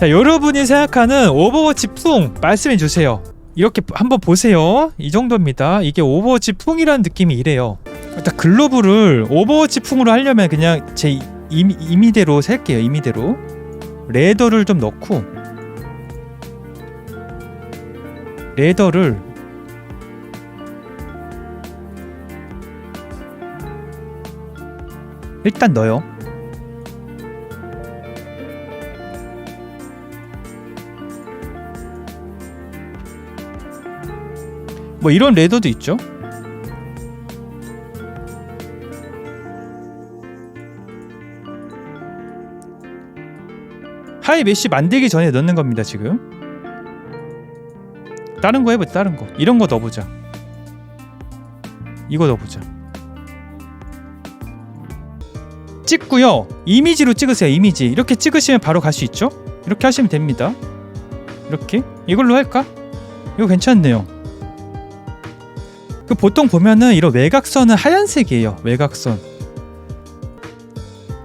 자 여러분이 생각하는 오버워치 풍 말씀해 주세요. 이렇게 한번 보세요. 이 정도입니다. 이게 오버워치 풍이라는 느낌이 이래요. 일단 글로브를 오버워치 풍으로 하려면 그냥 제 임, 임의대로 살게요 임의대로. 레더를 좀 넣고. 레더를. 일단 넣어요 뭐 이런 레더도 있죠. 하이 메쉬 만들기 전에 넣는 겁니다 지금. 다른 거 해보자 다른 거. 이런 거 넣어보자. 이거 넣어보자. 찍고요. 이미지로 찍으세요 이미지. 이렇게 찍으시면 바로 갈 수 있죠. 이렇게 하시면 됩니다. 이렇게 이걸로 할까? 이거 괜찮네요. 그 보통 보면은 이런 외곽선은 하얀색이에요. 외곽선.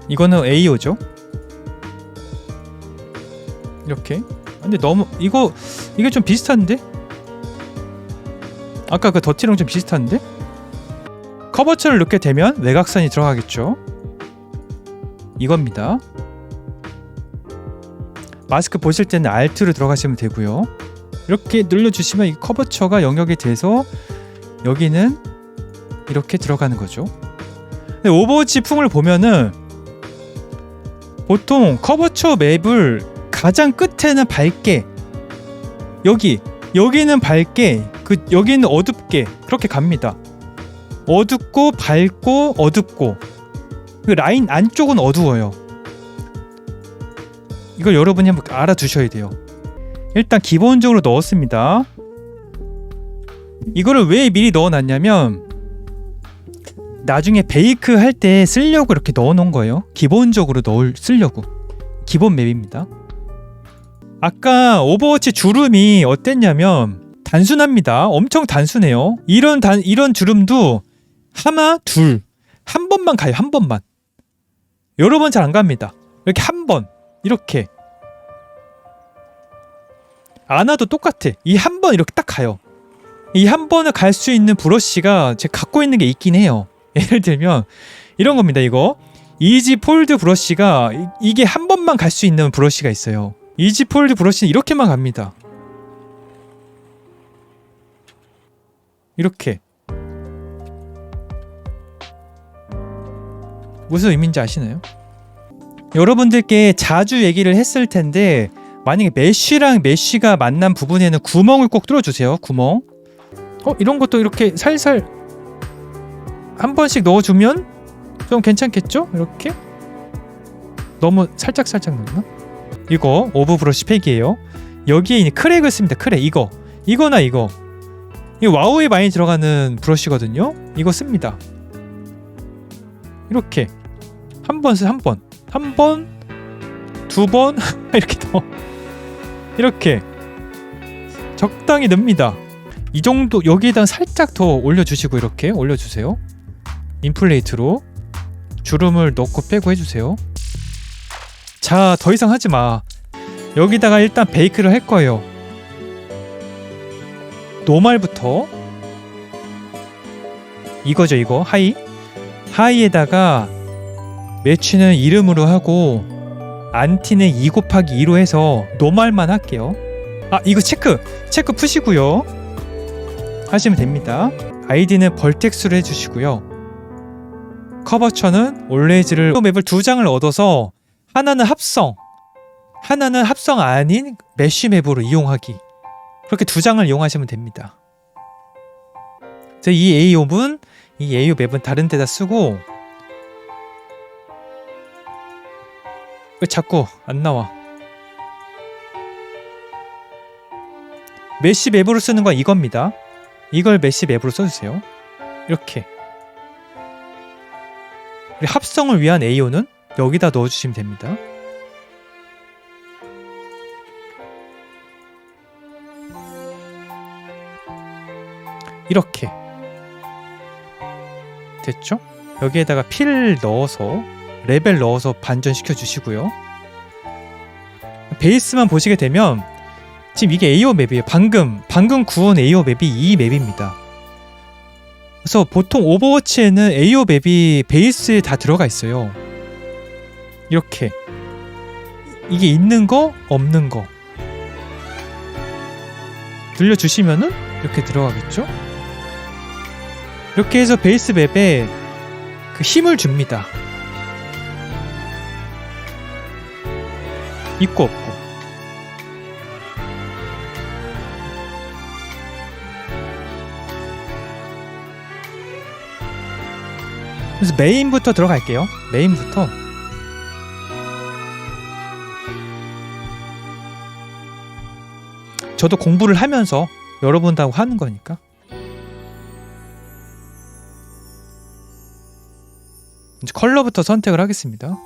이거는 AO죠. 이렇게. 근데 너무 이거 이게 좀 비슷한데? 아까 그 더티랑 좀 비슷한데? 커버처를 넣게 되면 외곽선이 들어가겠죠. 이겁니다. 마스크 보실 때는 Alt로 들어가시면 되고요. 이렇게 눌러주시면 이 커버처가 영역이 돼서 여기는 이렇게 들어가는 거죠. 근데 오버워치 풍을 보면은 보통 커버처 맵을 가장 끝에는 밝게 여기 여기는 밝게 그 여기는 어둡게 그렇게 갑니다. 어둡고 밝고 어둡고 그 라인 안쪽은 어두워요. 이걸 여러분이 한번 알아두셔야 돼요. 일단 기본적으로 넣었습니다. 이거를 왜 미리 넣어놨냐면 나중에 베이크 할 때 쓰려고 이렇게 넣어놓은 거예요. 기본적으로 넣을 쓰려고 기본 맵입니다. 아까 오버워치 주름이 어땠냐면 단순합니다. 엄청 단순해요. 이런 단 이런 주름도 하나 둘 한 번만 가요. 한 번만. 여러 번 잘 안 갑니다. 이렇게 한 번 이렇게 안 와도 똑같아. 이 한 번 이렇게 딱 가요. 이 한 번을 갈수 있는 브러쉬가 제가 갖고 있는 게 있긴 해요. 예를 들면 이런 겁니다. 이거 이지 폴드 브러쉬가 이- 이게 한 번만 갈 수 있는 브러쉬가 있어요. 이지 폴드 브러쉬는 이렇게만 갑니다. 이렇게 무슨 의미인지 아시나요? 여러분들께 자주 얘기를 했을 텐데 만약에 메쉬랑 메쉬가 만난 부분에는 구멍을 꼭 뚫어주세요. 구멍. 어 이런 것도 이렇게 살살 한 번씩 넣어주면 좀 괜찮겠죠? 이렇게 너무 살짝 살짝 넣나? 이거 오브 브러쉬 팩이에요. 여기에 크랙을 씁니다. 크랙 이거 이거나 이거 이 와우에 많이 들어가는 브러쉬거든요. 이거 씁니다. 이렇게 한 번, 한 번, 한 번, 두 번 이렇게 넣어 이렇게 적당히 넣습니다. 이 정도 여기에다 살짝 더 올려주시고 이렇게 올려주세요. 인플레이트로 주름을 넣고 빼고 해주세요. 자, 더 이상 하지 마. 여기다가 일단 베이크를 할 거예요. 노말부터 이거죠, 이거 하이. 하이에다가 매치는 이름으로 하고 안티는 2 곱하기 2로 해서 노말만 할게요. 아, 이거 체크! 체크 푸시고요. 하시면 됩니다. 아이디는 벌텍스로 해주시고요. 커버처는 올레이즈를 맵을 두 장을 얻어서 하나는 합성, 하나는 합성 아닌 메쉬 맵으로 이용하기. 그렇게 두 장을 이용하시면 됩니다. 이 AO은 이 AO 맵은 다른 데다 쓰고 왜 자꾸 안 나와? 메쉬 맵으로 쓰는 건 이겁니다. 이걸 메쉬 맵으로 써주세요. 이렇게. 그리고 합성을 위한 AO는 여기다 넣어주시면 됩니다. 이렇게 됐죠? 여기에다가 필 넣어서 레벨 넣어서 반전시켜 주시고요. 베이스만 보시게 되면 지금 이게 AO 맵이에요. 방금 방금 구운 AO 맵이 이 맵입니다. 그래서 보통 오버워치에는 AO 맵이 베이스에 다 들어가 있어요. 이렇게 이게 있는 거 없는 거 눌려주시면은 이렇게 들어가겠죠? 이렇게 해서 베이스 맵에 그 힘을 줍니다. 있고 없고. 그래서 메인부터 들어갈게요. 메인부터. 저도 공부를 하면서 여러분하고 하는 거니까. 이제 컬러부터 선택을 하겠습니다.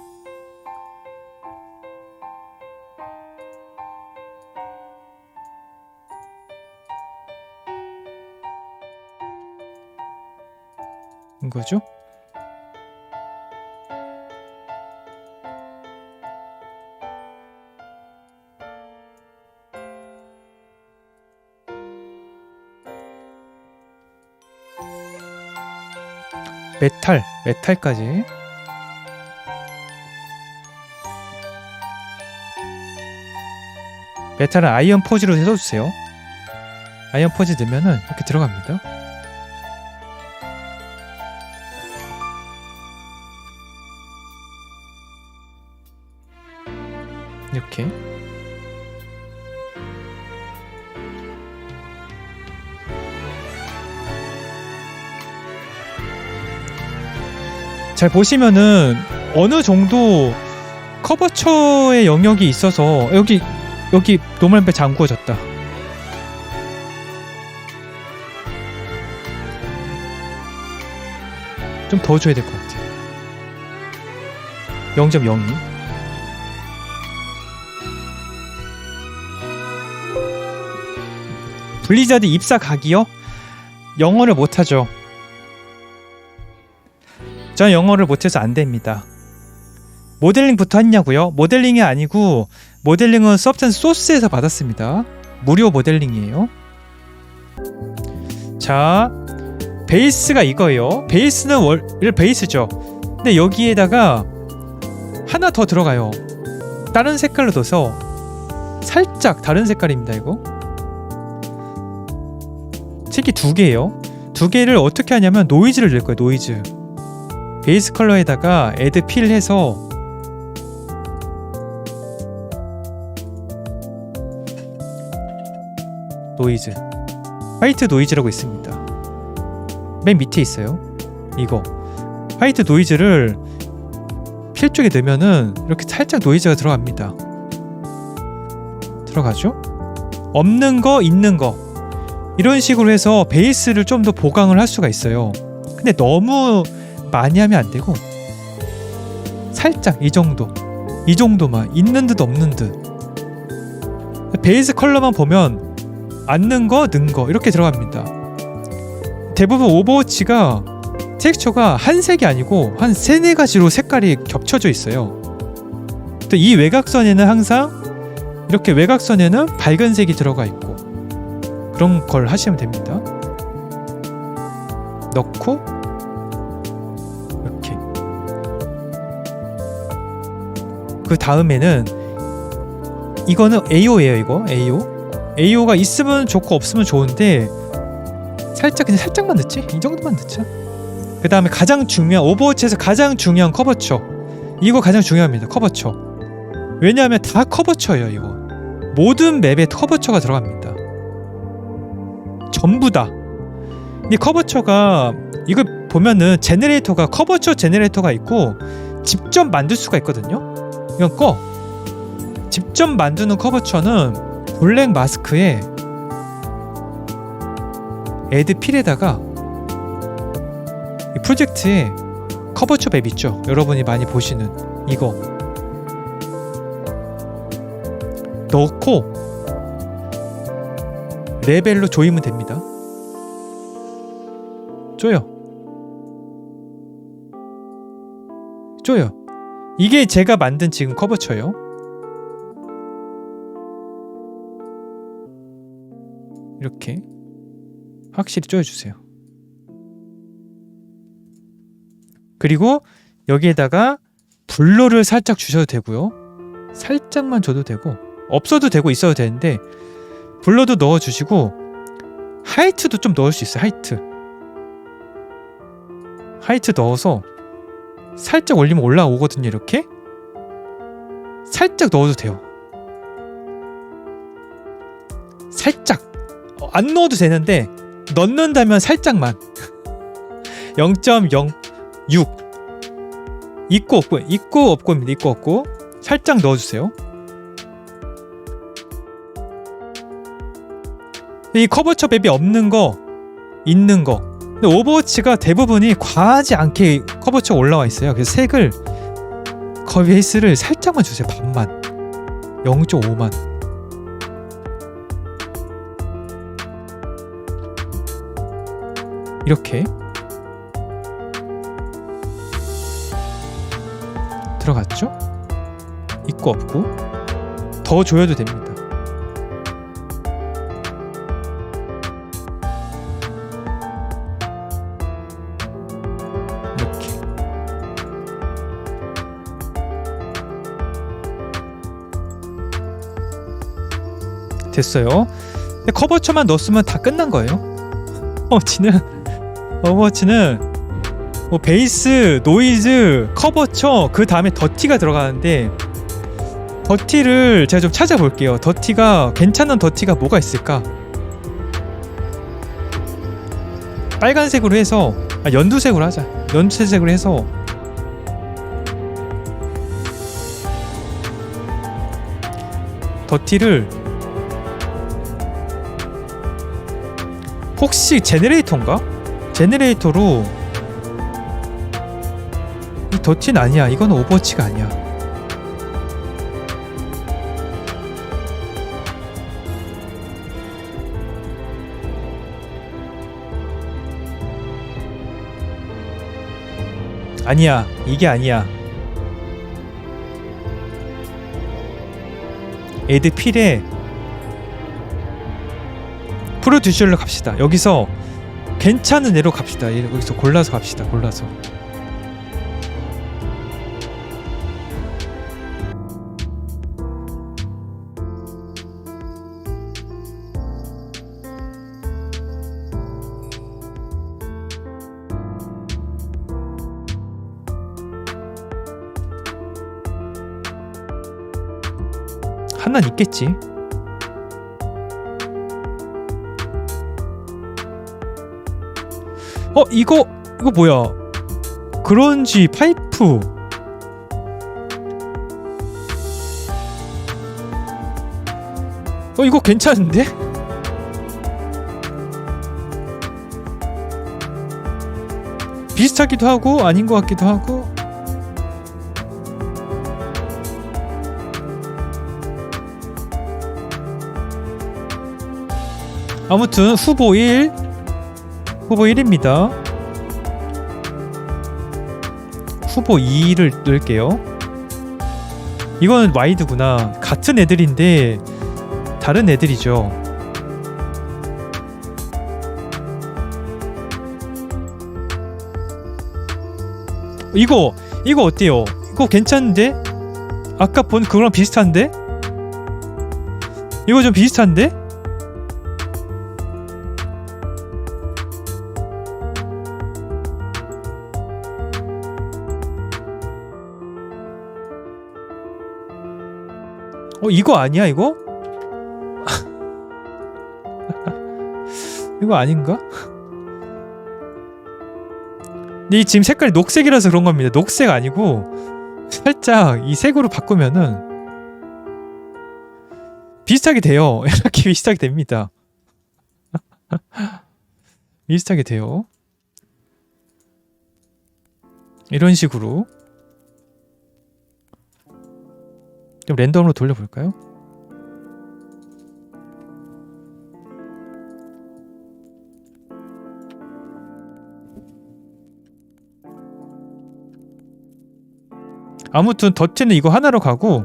이거죠? 메탈, 메탈까지. 메탈은 아이언 포지로 해줘주세요. 아이언 포지 넣으면은 이렇게 들어갑니다. 잘 보시면은 어느 정도 커버처의 영역이 있어서 여기 여기 노멀배 잠구어졌다. 좀 더 줘야 될 것 같아. 0.02. 블리자드 입사 각이요? 영어를 못하죠. 전 영어를 못해서 안 됩니다. 모델링부터 했냐고요? 모델링이 아니고 모델링은 서브텐스 소스에서 받았습니다. 무료 모델링이에요. 자, 베이스가 이거예요. 베이스는 월 베이스죠. 근데 여기에다가 하나 더 들어가요. 다른 색깔로 둬서 살짝 다른 색깔입니다. 이거. 색이 두 개예요. 두 개를 어떻게 하냐면 노이즈를 넣을 거예요. 노이즈. 베이스 컬러에다가 애드 필 해서 노이즈 화이트 노이즈라고 있습니다. 맨 밑에 있어요. 이거. 화이트 노이즈를 필 쪽에 넣으면은 이렇게 살짝 노이즈가 들어갑니다. 들어가죠? 없는 거 있는 거. 이런 식으로 해서 베이스를 좀 더 보강을 할 수가 있어요. 근데 너무 많이 하면 안 되고 살짝 이 정도 이 정도만 있는 듯 없는 듯 베이스 컬러만 보면 앉는 거, 는 거 이렇게 들어갑니다. 대부분 오버워치가 텍스처가 한 색이 아니고 한 세네 가지로 색깔이 겹쳐져 있어요. 또 이 외곽선에는 항상 이렇게 외곽선에는 밝은 색이 들어가 있고 그런 걸 하시면 됩니다. 넣고 그 다음에는 이거는 AO예요 이거. AO AO가 있으면 좋고 없으면 좋은데 살짝 그냥 살짝만 넣지? 이 정도만 넣자. 그 다음에 가장 중요한 오버워치에서 가장 중요한 커버처. 이거 가장 중요합니다 커버처. 왜냐하면 다 커버처예요 이거. 모든 맵에 커버처가 들어갑니다. 전부 다 이 커버처가 이거 보면은 제네레이터가 커버처 제네레이터가 있고 직접 만들 수가 있거든요 이건 꺼 직접 만드는 커버처는 블랙 마스크에 애드 필에다가 이 프로젝트에 커버처 맵 있죠? 여러분이 많이 보시는 이거. 넣고 레벨로 조이면 됩니다. 쪼여. 쪼여 이게 제가 만든 지금 커버처예요. 이렇게 확실히 조여주세요. 그리고 여기에다가 블러를 살짝 주셔도 되고요. 살짝만 줘도 되고 없어도 되고 있어도 되는데 블러도 넣어주시고 하이트도 좀 넣을 수 있어요. 하이트 하이트 넣어서 살짝 올리면 올라오거든요. 이렇게 살짝 넣어도 돼요. 살짝 어, 안 넣어도 되는데 넣는다면 살짝만 0.06 있고 없고 있고 없고입니다. 있고 없고 살짝 넣어주세요. 이 커버처 맵이 없는 거 있는 거 근데 오버워치가 대부분이 과하지 않게 커버처 올라와 있어요. 그래서 색을 커베이스를 살짝만 주세요. 반만 0.5만 이렇게 들어갔죠? 있고 없고 더 줘야도 됩니다. 됐어요. 근데 커버처만 넣었으면 다 끝난 거예요. 어워치는 어워치는 뭐 베이스, 노이즈, 커버처 그 다음에 더티가 들어가는데 더티를 제가 좀 찾아볼게요. 더티가 괜찮은 더티가 뭐가 있을까? 빨간색으로 해서 아, 연두색으로 하자. 연두색으로 해서 더티를 혹시 제네레이터인가? 제네레이터로 이 더티는 아니야. 이건 오버워치가 아니야. 아니야. 이게 아니야. 에드 필에 프로듀셜로 갑시다. 여기서 괜찮은 애로 갑시다. 여기서 골라서 갑시다. 골라서. 하나는 있겠지. 어 이거 이거 뭐야? 그런지 파이프. 어 이거 괜찮은데? 비슷하기도 하고 아닌 것 같기도 하고 아무튼 후보 1 후보 1입니다 후보 2를 넣을게요 이거는 와이드구나 같은 애들인데 다른 애들이죠 이거 이거 어때요? 이거 괜찮은데? 아까 본 그거랑 비슷한데? 이거 좀 비슷한데? 어 이거 아니야 이거? 이거 아닌가? 근데 이 지금 색깔이 녹색이라서 그런 겁니다. 녹색 아니고 살짝 이 색으로 바꾸면은 비슷하게 돼요. 이렇게 비슷하게 됩니다. 비슷하게 돼요. 이런 식으로 좀 랜덤으로 돌려볼까요? 아무튼 더티는 이거 하나로 가고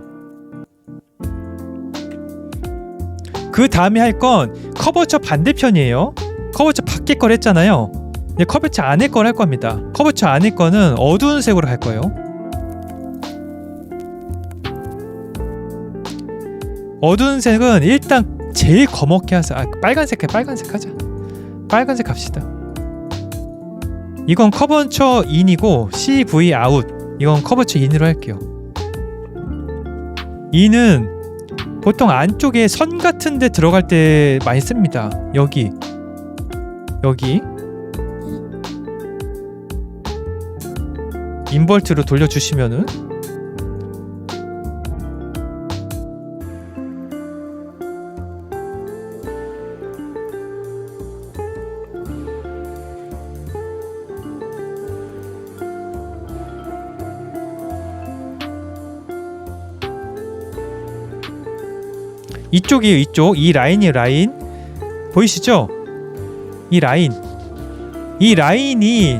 그 다음에 할 건 커버처 반대편이에요. 커버처 밖에 걸 했잖아요. 이제 커버처 안에 걸 할 겁니다. 커버처 안에 거는 어두운 색으로 할 거예요. 어두운 색은 일단 제일 검게 하자. 아, 빨간색 해, 빨간색 하자. 빨간색 합시다. 이건 커버처 인이고 CV 아웃. 이건 커버처 인으로 할게요. 인은 보통 안쪽에 선 같은 데 들어갈 때 많이 씁니다. 여기. 여기. 인버트로 돌려 주시면은 이쪽이에요 이쪽 이 라인이에요 라인. 보이시죠? 이 라인. 이 라인이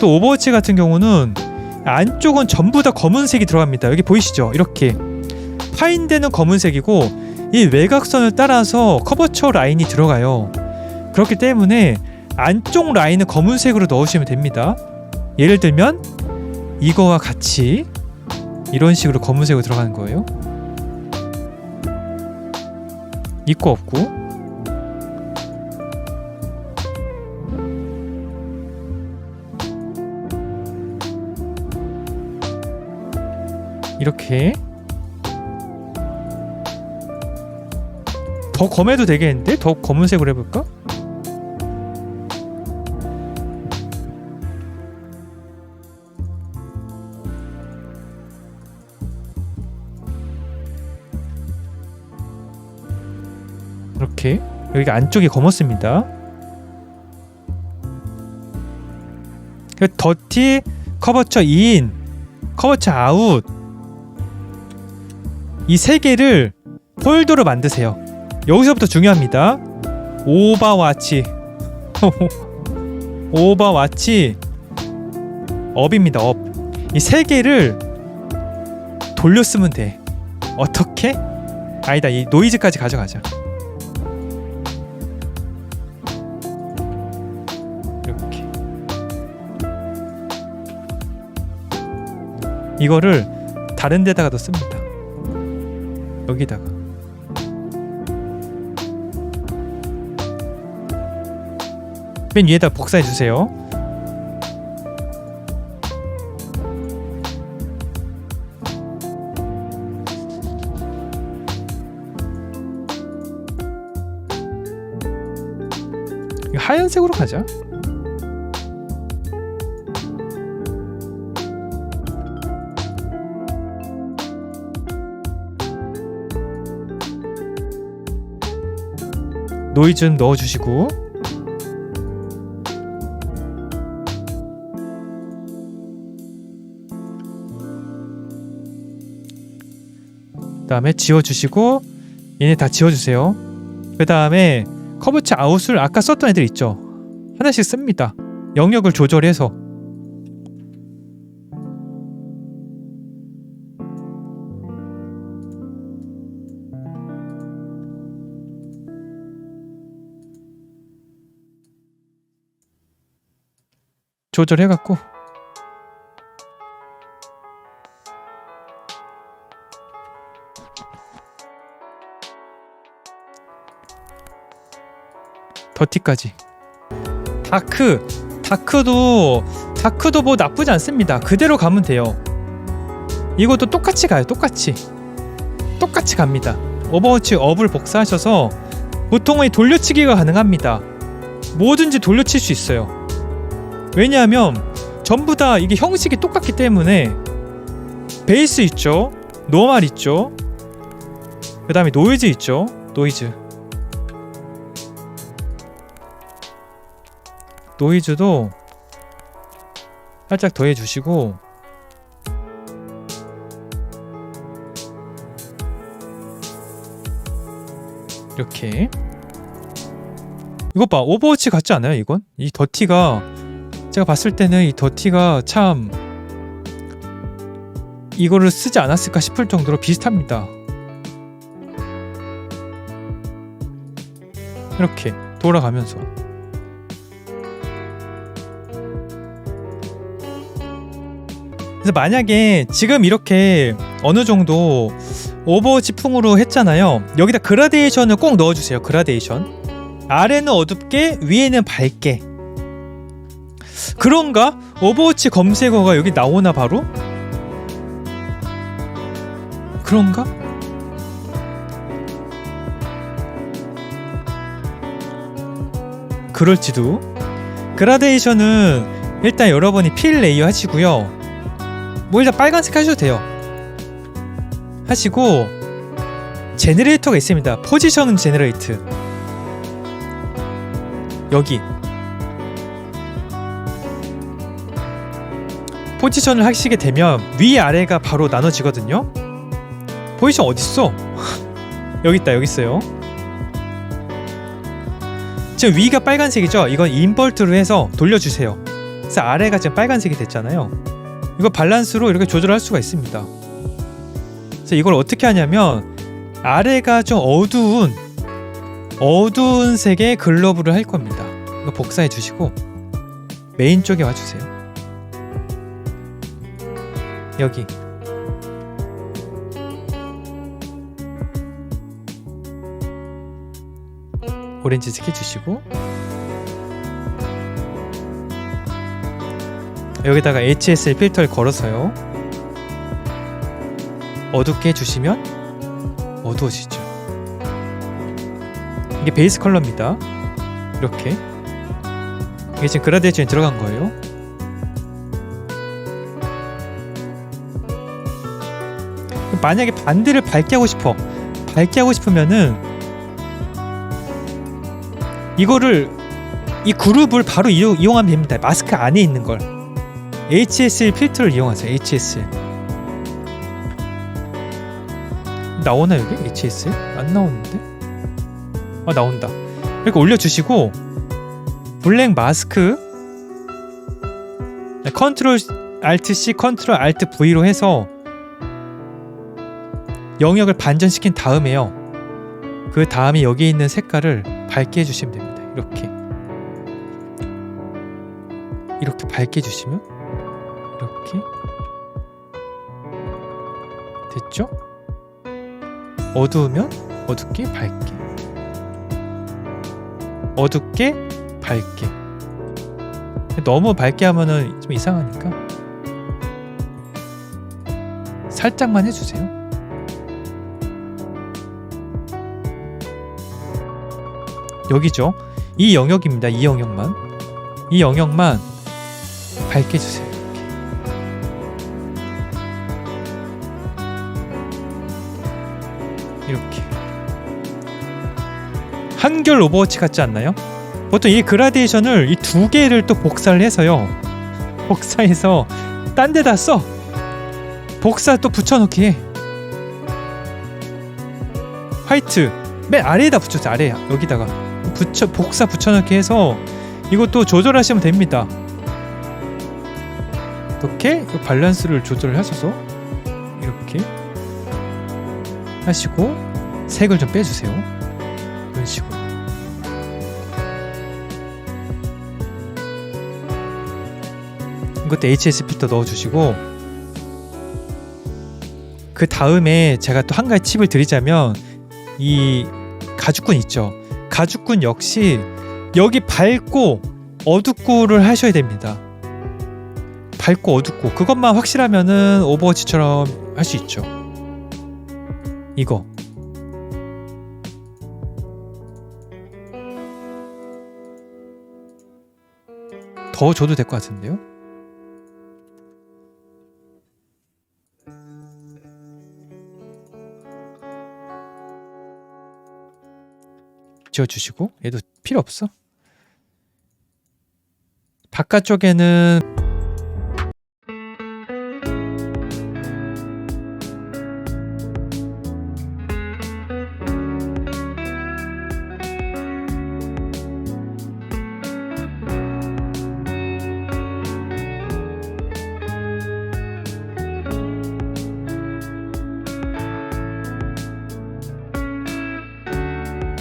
또 오버워치 같은 경우는 안쪽은 전부 다 검은색이 들어갑니다. 여기 보이시죠? 이렇게. 파인되는 검은색이고 이 외곽선을 따라서 커버처 라인이 들어가요. 그렇기 때문에 안쪽 라인은 검은색으로 넣으시면 됩니다. 예를 들면 이거와 같이 이런 식으로 검은색으로 들어가는 거예요 있고 없고 이렇게 더 검해도 되겠는데? 더 검은색으로 해볼까? 여기가 안쪽이 검었습니다. 그 더티 커버처 인 커버처 아웃 이 세 개를 폴더로 만드세요. 여기서부터 중요합니다. 오버와치 오버와치 업입니다. 업. 이 세 개를 돌려 쓰면 돼. 어떻게? 아니다. 이 노이즈까지 가져가자. 이거를 다른 데다가 넣습니다. 여기다가 맨 위에다 복사해 주세요. 하얀색으로 가자. 노이즈는 넣어주시고. 그 다음에 지워주시고 얘네 다 지워주세요. 그 다음에 커브치 아웃을 아까 썼던 애들 있죠? 하나씩 씁니다. 영역을 조절해서 조절해갖고. 더티까지. 다크 다크도 다크도 뭐 나쁘지 않습니다. 그대로 가면 돼요. 이것도 똑같이 가요 똑같이. 똑같이 갑니다. 오버워치 업을 복사하셔서 보통의 돌려치기가 가능합니다. 뭐든지 돌려칠 수 있어요 왜냐하면 전부 다 이게 형식이 똑같기 때문에 베이스 있죠? 노멀 있죠? 그 다음에 노이즈 있죠? 노이즈. 노이즈도 살짝 더해 주시고 이렇게. 이것 봐 오버워치 같지 않아요 이건? 이 더티가 제가 봤을 때는 이 더티가 참 이거를 쓰지 않았을까 싶을 정도로 비슷합니다. 이렇게 돌아가면서. 그래서 만약에 지금 이렇게 어느 정도 오버워치 풍으로 했잖아요. 여기다 그라데이션을 꼭 넣어주세요 그라데이션. 아래는 어둡게 위에는 밝게 그런가? 오버워치 검색어가 여기 나오나 바로? 그런가? 그럴지도 그라데이션은 일단 여러분이 필 레이어 하시고요 뭐 일단 빨간색 하셔도 돼요 하시고 제너레이터가 있습니다 포지션 제너레이트 여기 포지션을 하시게 되면 위아래가 바로 나눠지거든요. 포지션 어딨어? 여기 있다 여기 있어요. 지금 위가 빨간색이죠? 이건 인버트로 해서 돌려주세요. 그래서 아래가 지금 빨간색이 됐잖아요. 이거 밸런스로 이렇게 조절할 수가 있습니다. 그래서 이걸 어떻게 하냐면 아래가 좀 어두운 어두운 색의 글러브를 할 겁니다. 이거 복사해 주시고 메인 쪽에 와주세요 여기. 오렌지색 해주시고. 여기다가 HSL 필터를 걸어서요. 어둡게 해주시면 어두워지죠. 이게 베이스 컬러입니다. 이렇게. 이게 지금 그라데이션이 들어간 거예요 만약에 반대를 밝게 하고 싶어 밝게 하고 싶으면은 이거를 이 그룹을 바로 이용, 이용하면 됩니다. 마스크 안에 있는 걸. HSL 필터를 이용하세요 HSL 나오나 여기? HSL? 안 나오는데? 아 나온다. 이렇게 올려주시고 블랙 마스크 네, 컨트롤 Alt C 컨트롤 Alt V로 해서 영역을 반전시킨 다음에요. 그 다음에 여기 있는 색깔을 밝게 해주시면 됩니다. 이렇게. 이렇게 밝게 해주시면 이렇게. 됐죠? 어두우면 어둡게 밝게. 어둡게 밝게. 너무 밝게 하면은 좀 이상하니까. 살짝만 해주세요 여기죠? 이 영역입니다 이 영역만. 이 영역만 밝게 해주세요 이렇게. 한결 오버워치 같지 않나요? 보통 이 그라데이션을 이 두 개를 또 복사를 해서요. 복사해서 딴 데다 써. 복사 또 붙여넣기 해. 화이트. 맨 아래에다 붙였어 아래 여기다가 붙여 복사 붙여넣기 해서 이것도 조절하시면 됩니다 이렇게 밸런스를 조절하셔서 이렇게 하시고 색을 좀 빼주세요. 이런 식으로. 이것도 HS 필터 넣어주시고 그 다음에 제가 또 한 가지 팁을 드리자면 이 가죽끈 있죠. 가죽끈 역시 여기 밝고 어둡고를 하셔야 됩니다. 밝고 어둡고 그것만 확실하면은 오버워치처럼 할 수 있죠. 이거 더 줘도 될 것 같은데요? 지워주시고 얘도 필요 없어. 바깥쪽에는